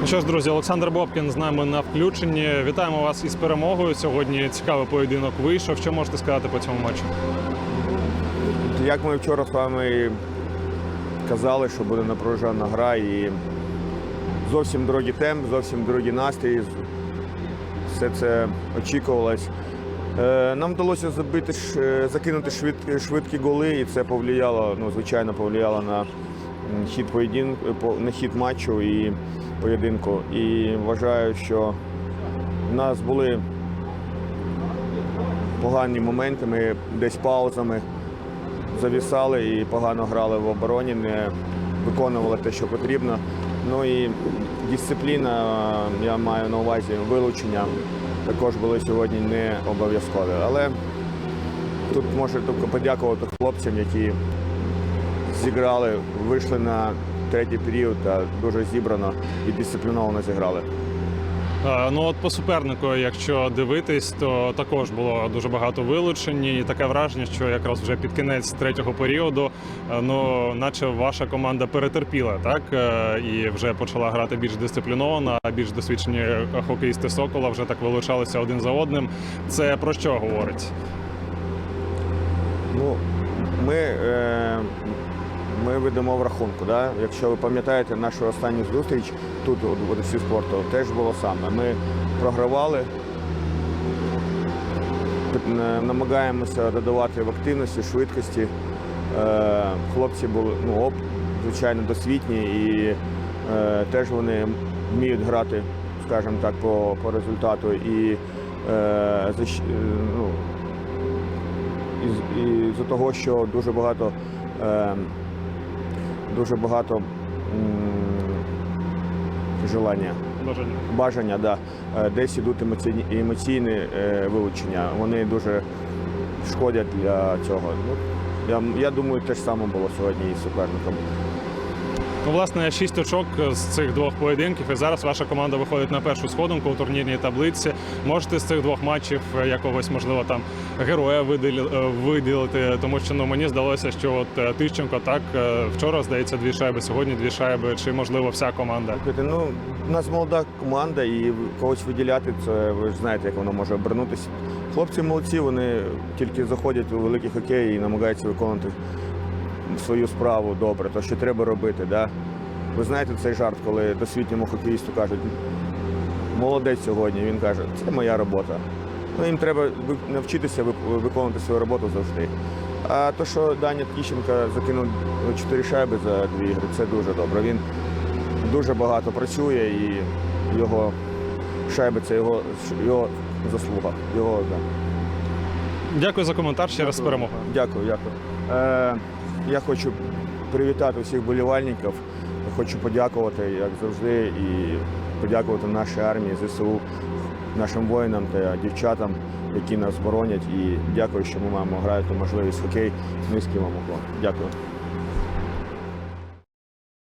Ну що ж, друзі, Олександр Бобкін з нами на включенні. Вітаємо вас із перемогою. Сьогодні цікавий поєдинок вийшов. Що можете сказати по цьому матчу? Як ми вчора з вами казали, що буде напружена гра і зовсім другий темп, зовсім другий настрій. Все це очікувалось. Е, Нам вдалося забити, е, закинути швидкі, швидкі голи, і це повлияло, ну, звичайно, повлияло на хід поєдинку, на хід матчу і поєдинку. І вважаю, що в нас були погані моменти, ми десь паузами завісали і погано грали в обороні, не виконували те, що потрібно. Ну і дисципліна, я маю на увазі вилучення, також були сьогодні не обов'язкові. Але тут можу тільки подякувати хлопцям, які зіграли, вийшли на третій період та дуже зібрано і дисципліновано зіграли. Е, Ну от по супернику, якщо дивитись, то також було дуже багато вилучень. І таке враження, що якраз вже під кінець третього періоду, е, ну наче ваша команда перетерпіла, так Е, і вже почала грати більш дисципліновано. А більш досвідчені хокеїсти Сокола вже так вилучалися один за одним. Це про що говорить? Ну, ми, е, ми ведемо в рахунку. Да? Якщо ви пам'ятаєте нашу останню зустріч тут, у Одесі спорту, теж було саме. Ми програвали, е, намагаємося додавати в активності, швидкості. Е, хлопці були, ну, звичайно, досвідні і е, теж вони вміють грати, скажімо так, по, по результату. І, е, е, ну, із, із-за того, що дуже багато, е, дуже багато м, желання, Бажання. бажання, да, е, десь ідуть емоційні, емоційні е, вилучення. Вони дуже шкодять для цього. Ну, я, я думаю, те ж саме було сьогодні із суперником. Ну, власне, шість очок з цих двох поєдинків, і зараз ваша команда виходить на першу сходинку у турнірній таблиці. Можете з цих двох матчів е, якогось, можливо, там героя е, виділити, тому що ну мені здалося, що от е, Тищенко так вчора здається дві шайби, сьогодні дві шайби, чи можливо вся команда. Ну, у нас молода команда, і когось виділяти, це ви ж знаєте, як воно може обернутися. Хлопці молодці, вони тільки заходять у великий хокей і намагаються виконувати свою справу добре, то що треба робити. Да? Ви знаєте цей жарт, коли досвідньому хокеїсту кажуть, молодець сьогодні, він каже, це моя робота. Ну, їм треба навчитися виконувати свою роботу завжди. А то, що Даня Тіщенко закинув чотири шайби за дві ігри, це дуже добре. Він дуже багато працює і його шайби це його, його заслуга. Його, да. Дякую за коментар. Ще раз з перемогою. Дякую, дякую. Е, я хочу привітати всіх болівальників. Хочу подякувати, як завжди, і подякувати нашій армії, ЗСУ, нашим воїнам та дівчатам, які нас боронять. І дякую, що ми маємо грати можливість хокей. низьким вам уклон. Дякую.